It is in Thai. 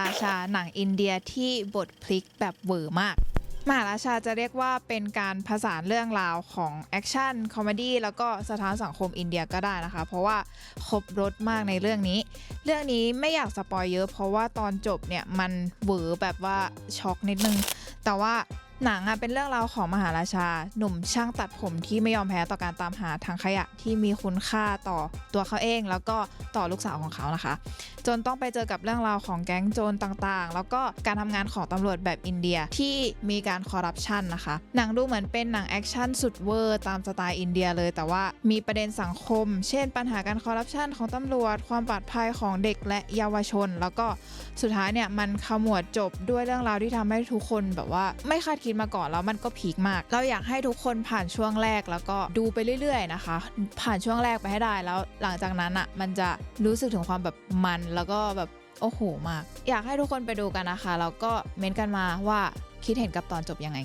ราชาหนังอินเดียที่บทพลิกแบบเวอร์มาก มหาราชาจะเรียกว่าเป็นการผสานเรื่องราวของแอคชั่นคอมเมดี้แล้วก็สะท้อนสังคมอินเดียก็ได้นะคะ เพราะว่าครบรถมากในเรื่องนี้ เรื่องนี้ไม่อยากสปอยเยอะ เพราะว่าตอนจบเนี่ยมันเวอร์แบบว่าช็อกนิดนึง แต่ว่าหนังอะเป็นเรื่องราวของมหาราชา หนุ่มช่างตัดผมที่ไม่ยอมแพ้ต่อการตามหาทางขยะที่มีคุณค่าต่อตัวเขาเอง แล้วก็ต่อลูกสาวของเขานะคะ จนต้องไปเจอกับเรื่องราวของแก๊งโจรต่างๆ แล้วก็การทำงานของตำรวจแบบอินเดียที่มีการคอร์รัปชันนะคะหนังดูเหมือนเป็นหนังแอคชั่นสุดเวอร์ตามสไตล์อินเดียเลยแต่ว่ามีประเด็นสังคม เช่น ปัญหาการคอร์รัปชันของตำรวจ ความปลอดภัยของเด็กและเยาวชน แล้วก็สุดท้ายเนี่ยมันขมวดจบด้วยเรื่องราวที่ทำให้ทุกคนแบบว่าไม่คาดคิดมาก่อนแล้วมันก็พีคมาก เราอยากให้ทุกคนผ่านช่วงแรกแล้วก็ดูไปเรื่อยๆนะคะ ผ่านช่วงแรกไปให้ได้แล้วหลังจากนั้นอะมันจะรู้สึกถึงความแบบมันแล้วก็แบบโอ้โหมาก อยากให้ทุกคนไปดูกันนะคะ แล้วก็เม้นต์กันมาว่าคิดเห็นกับตอนจบยังไง